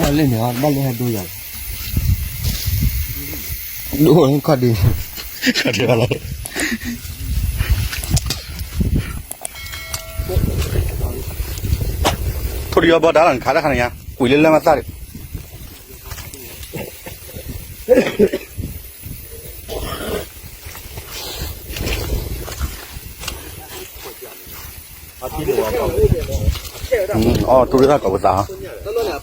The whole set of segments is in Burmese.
哪里牛？哪里还多羊？牛肯定多的，多的了。土鸡我包打量，卡的很呀，桂林的嘛咋的？嗯，哦，土鸡它搞不咋。那哪呢？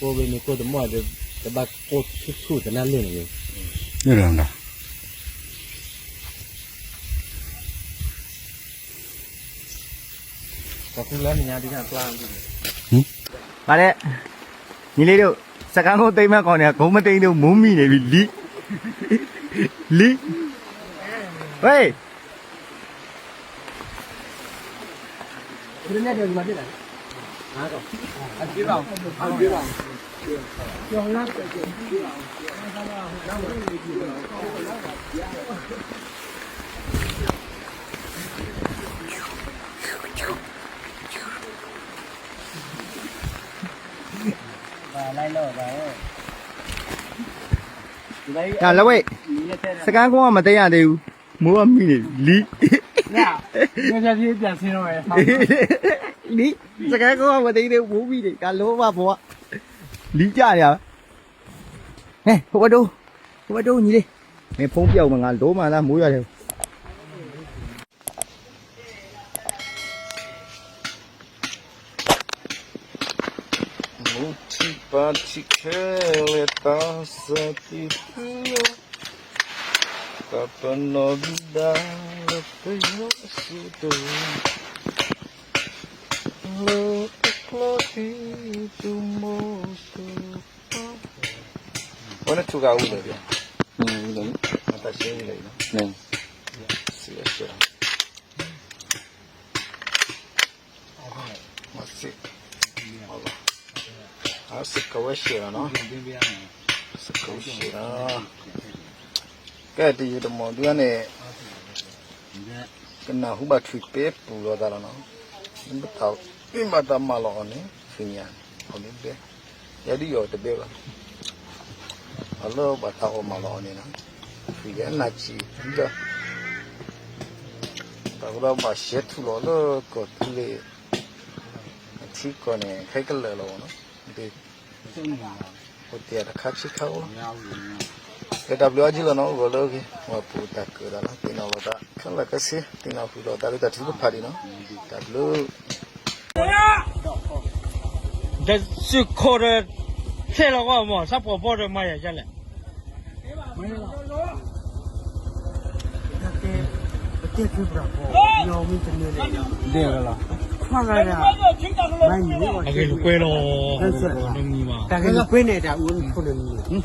cô bên cô tấm mỏi thì cái bạc cô chút chút cái nan liền rồi như rồi đó có cũng lớn nhà đi làm plan gì bà đấy nhìn lấy đâu sekarang kau terima kau ni aku penting dia mumi ni li li Wei. Sebenarnya dia di mana dah? Ha tu. Al-Birah. Al-Birah. ။ဒါလက်ဝဲစကန်းကောင်းကမတိတ်ရသေးဘူး။မိုးကမိနေလီ။ညာပြန်ပြန်ပြန်ဆင်းတော့ရယ်။လီစကန်းကောင်းကမတိတ်သေးဘူးမိုးမိနေဒါလောဘဘွား။ lý cha nhỉ nè không bắt đu không bắt đu nhìn đi. Mày phong biểu mà ngàn tố mà ra mũi vào đều Patikele ta satipio Kapanobida Lepeyo sutu Lepeyo Bueno, chuga uno ya. Uno, ¿no? Hasta siempre, ¿no? No. Sí, eso. Así. Ah, se acabó el ¿no? Se acabó el ¿Qué te digo, mo? ¿Tú gané? ¿Qué na? ¿Hubo a tripe? ¿Pulo a dar, no? No me mi mata malo oni finya oni be jadi yo te be alo bata o malo oni na finya na chi da ta gura ba she tu lo lo ko tu le chi ko ne kai kal lo no de ko te ra kha chi kha o KWA jila no golo ki wa puta kura na tina wata kan la kasi tina fulo ta lu ta tu ko phari no ta lu 这是靠着这了我嘛，啥宝宝的嘛也下来。没有。那给，这去不了，要没真的了。那个了。看看呀，买米了。那个是贵喽，那是米嘛。那个是贵那点，我不能米。嗯。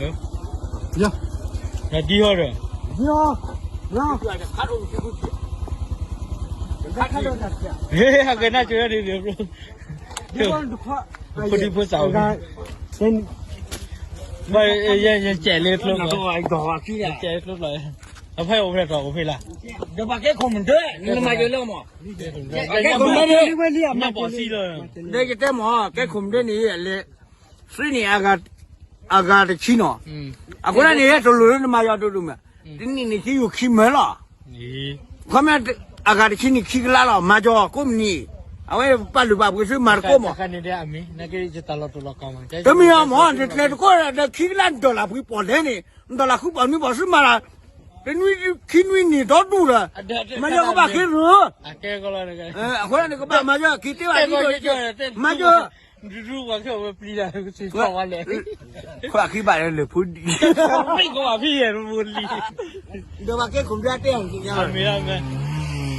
呀。那第二个。呀。呀。看着你就去。 ဟေးဟာကနကျွေးနေတယ်ဘရိုဒီကောင်ဒုခပဒီပစောင်းစင်ဘယ်ရရကျဲလေးဖလို့တော့အိုက်တော့အကြီးရကျဲလို့လဲအဖေဦးဖက်တော့ဦးဖေးလားဒီဘာကဲခုံမတဲ့နင်မကြလို့မောကဲခုံမတဲ့မပေါ်စီလို့ဒါကတဲ့မောကဲခုံတဲ့နေလေစရနေအကအာဂါတချီနော်အခုလည်းနေရတော်လို့နမရတော်လို့မတင်းနေနေချီကိုခိမဲလားခမတ် akarichini chikilala majo kumni awe palu babu su marko mo kan ide ami nageri jitalo to lokam ta tumi amo de tlet ko de chikilan dola bu pole ni dola khu ami bosu mara tenwi kinwi ni do du la majo ko ba khiru ake ko la ne eh ko ne ko ba majo kiti wa ni do majo ดูดูว่าเขาเปลี่ยนสีฟ้าเลยขวาขี้บาดเลยพูดดีไม่กว่าพี่เห็นพูดดีเดี๋ยวมาเก็บคุณได้เตี้ยงจริงๆไม่ได้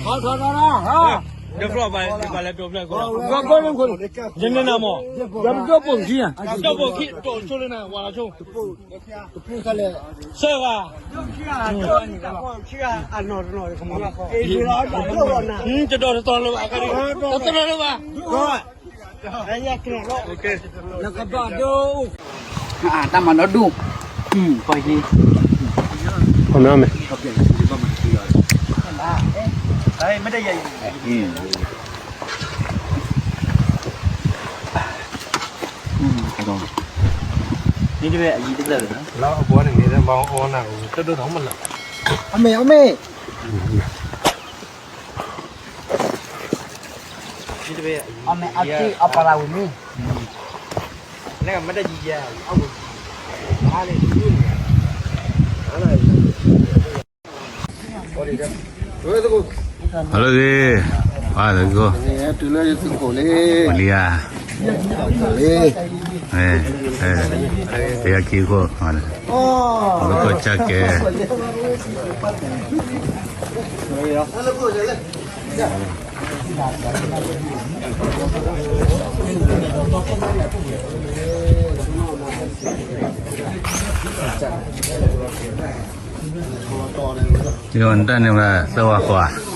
thôi thôi thôi thôi thôi 这不白，这白来表不来过来。我个人可以，人家那么，咱们这不去啊，这不去，就就那那完了就。不他嘞，是吧？去啊，去啊，啊，那那什么？嗯，这到是到了吧？到到了吧？对。哎呀，到了。OK。那个吧，就。啊，他们那都，嗯，可以。好，没有没。OK，你帮忙。啊，哎。đấy mới đây vậy ừ. con như thế vậy gì tức nó bố này nghĩ ra bao ô nào tức đứa thống mình là ông mẹ ông mày ông mày ông chị ông bà là của mình nếu mà đây gì vậy ông ba này chứ đó là Hadi gel. Böyle de koy. Halo Ah, dah go. Dulu je đi. boleh. Boleh ah. Boleh. Eh, eh. Dia Đi Mana? Oh. Kalau kau cak ke. Halo, go je lah. Jangan tanya lah, sewa kuah.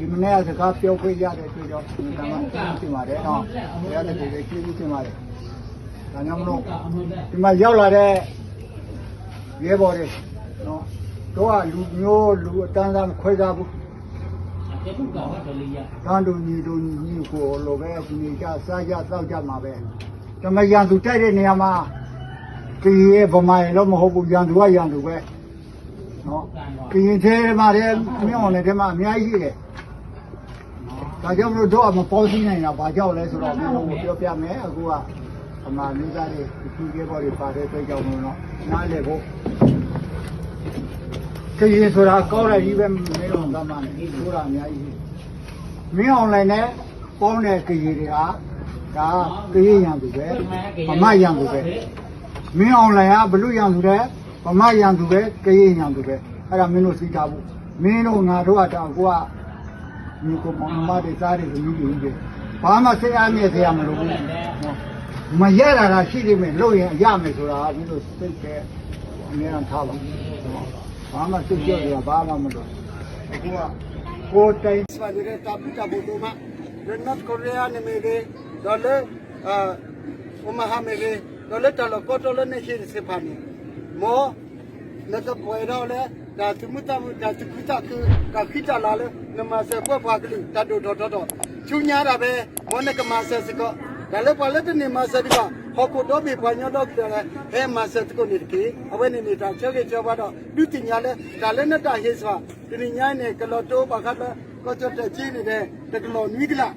တာမနော်ပတ်လက်တော့ပြရမယ်ဟုတ်လားပတ်တော့လည်းမဲ့လာပါတော့ဆက်ကြရဒီနေ့အခုရဲဘော်တွေဒီမနေ့ကစကားပြောခွင့်ရတဲ့တွေ့တော့ဒီကမှာပြင်ပါတယ်နော်ရတဲ့ဒီလေးကြည့်ပြင်ပါတယ်ဒါကြောင့်မလို့ဒီမှာရောက်လာတဲ့ရဲဘော်တွေနော်တို့ကလူမျိုးလူအတန်းသားမခွဲခြားဘူးတန်းတူညီတူညီကိုလိုပဲဒီနေ့ကြစားကြတောက်ကြမှာပဲတမယန်သူတိုက်တဲ့နေရာမှာဒီရဲ့ဗမာရင်တော့မဟုတ်ဘူးရန်သူကရန်သူပဲနော်ကရင်သေးမှာလည်းမြောင်းနေတဲ့မှာအများကြီးရှိတယ် ဒါကြောင့်မလို့တို့ကမပေါ်စည်းနိုင်တာဘာကြောင့်လဲဆိုတော့မင်းတို့ကိုပြောပြမယ်အခုကဗမာမျိုးသားတွေဒီကေဘော်တွေပါတဲ့အတွက်ကြောင့်မလို့နော်နားလေဖို့ကရင်ဆိုတာကောင်းတဲ့ကြီးပဲမင်းတို့ကမှနေဆိုတာအများကြီးမင်းအွန်လိုင်းနဲ့ပေါင်းတဲ့ကရင်တွေကဒါကရင်ရံသူပဲဗမာရံသူပဲမင်းအွန်လိုင်းကဘလူရံသူတဲ့ဗမာရံသူပဲကရင်ရံသူပဲအဲ့ဒါမင်းတို့သိကြဘူးမင်းတို့ငါတို့ကတော့ကိုက ဒီကိုမောင်မတွေစားတယ်လူကြီးတွေဘာမှစိတ်အားမြဲစေရမလို့ဘူးနော်မရတာလားရှိနေမယ်လို့ရင်ရမယ်ဆိုတာမင်းတို့စိတ်ကအများအားထားပါနော်ဘာမှစိတ်ကြောက်ရဘာမှမလုပ်အခုကကိုယ်တိုင်စပါတဲ့တပ်တပ်ဘုဒ္ဓမှာရနတ်ကိုရီးယားနေမေဒေဒေါ်လာအာဥမဟာမေဒေဒေါ်လာတလကောတလနေရှိစပါနီမောနတ်ပွေတော့လေ ဒါသူမတမဒါသူကိတာကကခိတာလာလေနမဆေပွက်ဖွာကလေးတတ်တော့တော့တော့ချူညာတာပဲမောနကမဆေစကောဒါလည်းပါလက်တနေမဆေဒီကဟောကိုတော့ပြီပွားညတော့ကြတယ်ဟဲမဆေတကိုနေကေအဝဲနေနေတာချောကေချောပါတော့လူတင်ညာလဲဒါလည်းနဲ့တာဟေးစွာဒီညာနေကလောတိုးပါခတ်ကောချတ်တဲ့ကြီးနေတဲ့တကလောနွီကလာ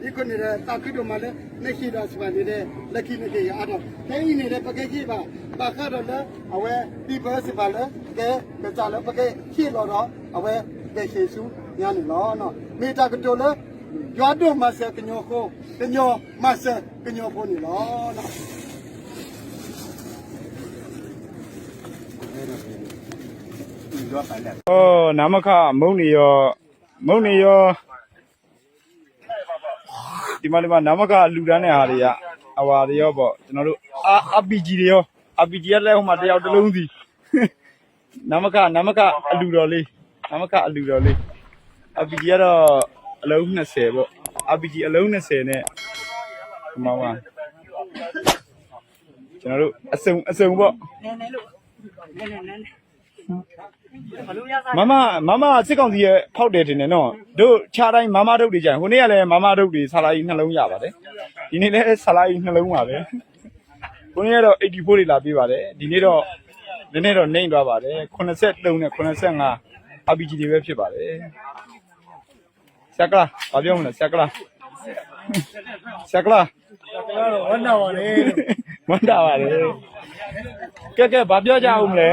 ဒီကိုနေတဲ့တာခိတို့မှလည်း လက်ရှိတော့စီမံနေတဲ့လက်ခိလက်ခိရအားတော့တိုင်းနေတဲ့ပကဲကြီးပါပါခါတော့လည်းအဝဲဒီဘစီပါလည်းကဲမကြလည်းပကဲရှိတော့တော့အဝဲကဲရှိစုညနေတော့နော်မိတာကတိုလည်းရွာတော့မဆက်ကညောကိုကညောမဆက်ကညောကိုနေတော့နော်ဩနမခမုံနေရောမုံနေရော ဒီမှာဒီမှာနာမကလူတန်းတဲ့ဟာတွေကဟွာတွေရောပေါ့ကျွန်တော်တို့အာ RPG တွေရော RPG ကလည်းဟိုမှာတယောက်တစ်လုံးစီနာမကနာမကအလူတော်လေးနာမကအလူတော်လေး RPG ကတော့အလုံး20ပေါ့ RPG အလုံး20နဲ့ဒီမှာပါကျွန်တော်တို့အစုံအစုံပေါ့ မမမမစစ်ကောင်စီရဲ့ဖောက်တယ်တင်တယ်နော်တို့ခြားတိုင်းမမထုတ်တွေကြရင်ဟိုနေ့ကလည်းမမထုတ်တွေဆလာကြီးနှလုံးရပါတယ်ဒီနေ့လည်းဆလာကြီးနှလုံးပါပဲဟိုနေ့ကတော့84တွေလာပေးပါတယ်ဒီနေ့တော့ဒီနေ့တော့နှိမ့်သွားပါတယ်83နဲ့85 RPG တွေပဲဖြစ်ပါတယ်ဆက်ကလားဘာပြောမလဲဆက်ကလားဆက်ကလားဝမ်းတော်ပါလေဝမ်းတာပါလေကဲကဲဘာပြောကြအောင်မလဲ